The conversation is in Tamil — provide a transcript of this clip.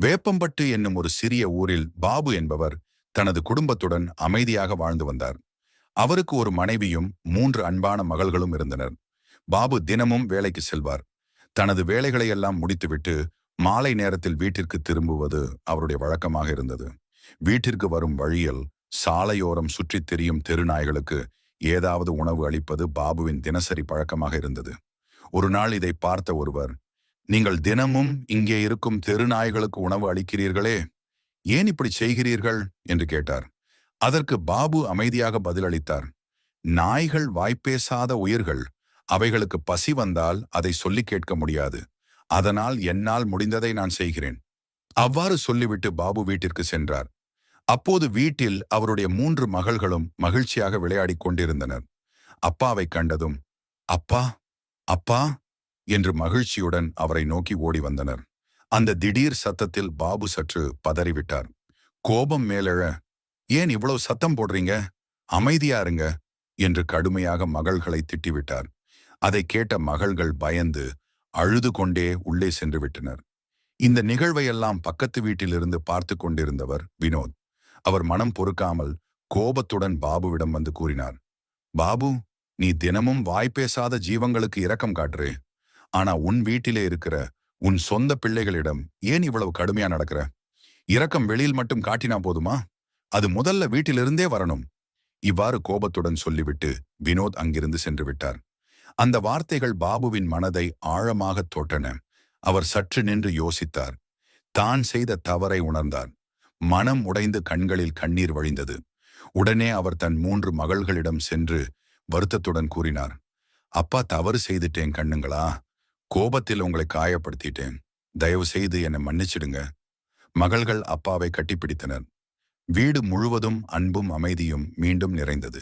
வேப்பம்பட்டு என்னும் ஒரு சிறிய ஊரில் பாபு என்பவர் தனது குடும்பத்துடன் அமைதியாக வாழ்ந்து வந்தார். அவருக்கு ஒரு மனைவியும் மூன்று அன்பான மகள்களும் இருந்தனர். பாபு தினமும் வேலைக்கு செல்வார். தனது வேலைகளை எல்லாம் முடித்துவிட்டு மாலை நேரத்தில் வீட்டிற்கு திரும்புவது அவருடைய வழக்கமாக இருந்தது. வீட்டிற்கு வரும் வழியில் சாலையோரம் சுற்றித் திரியும் தெருநாய்களுக்கு ஏதாவது உணவு அளிப்பது பாபுவின் தினசரி பழக்கமாக இருந்தது. ஒரு நாள் இதை பார்த்த ஒருவர் நீங்கள் தினமும் இங்கே இருக்கும் தெருநாய்களுக்கு உணவு அளிக்கிறீர்களே ஏன் இப்படி செய்கிறீர்கள்? என்று கேட்டார். அதற்கு பாபு அமைதியாக பதிலளித்தார். நாய்கள் வாய்ப்பேசாத உயிர்கள் அவைகளுக்கு பசி வந்தால் அதை சொல்லி கேட்க முடியாது. அதனால் என்னால் முடிந்ததை நான் செய்கிறேன். அவ்வாறு சொல்லிவிட்டு பாபு வீட்டிற்கு சென்றார். அப்போது வீட்டில் அவருடைய மூன்று மகள்களும் மகிழ்ச்சியாக விளையாடிக் கொண்டிருந்தனர். அப்பாவை கண்டதும் அப்பா அப்பா என்று மகிழ்ச்சியுடன் அவரை நோக்கி ஓடி வந்தனர். அந்த திடீர் சத்தத்தில் பாபு சற்று பதறிவிட்டார். கோபம் மேலெழ ஏன் இவ்வளவு சத்தம் போடுறீங்க? அமைதியா இருங்க என்று கடுமையாக மகள்களை திட்டிவிட்டார். அதை கேட்ட மகள்கள் பயந்து அழுது கொண்டே உள்ளே சென்று விட்டனர். இந்த நிகழ்வையெல்லாம் பக்கத்து வீட்டிலிருந்து பார்த்து கொண்டிருந்தவர் வினோத். அவர் மனம் பொறுக்காமல் கோபத்துடன் பாபுவிடம் வந்து கூறினார் பாபு நீ தினமும் வாய்ப்பேசாத ஜீவங்களுக்கு இரக்கம் காட்டுறே. ஆனா உன் வீட்டிலே இருக்கிற உன் சொந்த பிள்ளைகளிடம் ஏன் இவ்வளவு கடுமையா நடக்கிற? இரக்கம் வெளியில் மட்டும் காட்டினா போதுமா? அது முதல்ல வீட்டிலிருந்தே வரணும். இவ்வாறு கோபத்துடன் சொல்லிவிட்டு வினோத் அங்கிருந்து சென்று விட்டார். அந்த வார்த்தைகள் பாபுவின் மனதை ஆழமாகத் தோட்டன. அவர் சற்று நின்று யோசித்தார். தான் செய்த தவறை உணர்ந்தார். மனம் உடைந்து கண்களில் கண்ணீர் வழிந்தது. உடனே அவர் தன் மூன்று மகள்களிடம் சென்று வருத்தத்துடன் கூறினார். அப்பா தவறு செய்துட்டேன் கண்ணுங்களா? கோபத்தில் உங்களை காயப்படுத்திட்டேன் தயவு செய்து என்னை மன்னிச்சிடுங்க. மகள்கள் அப்பாவை கட்டிப்பிடித்தனர். வீடு முழுவதும் அன்பும் அமைதியும் மீண்டும் நிறைந்தது.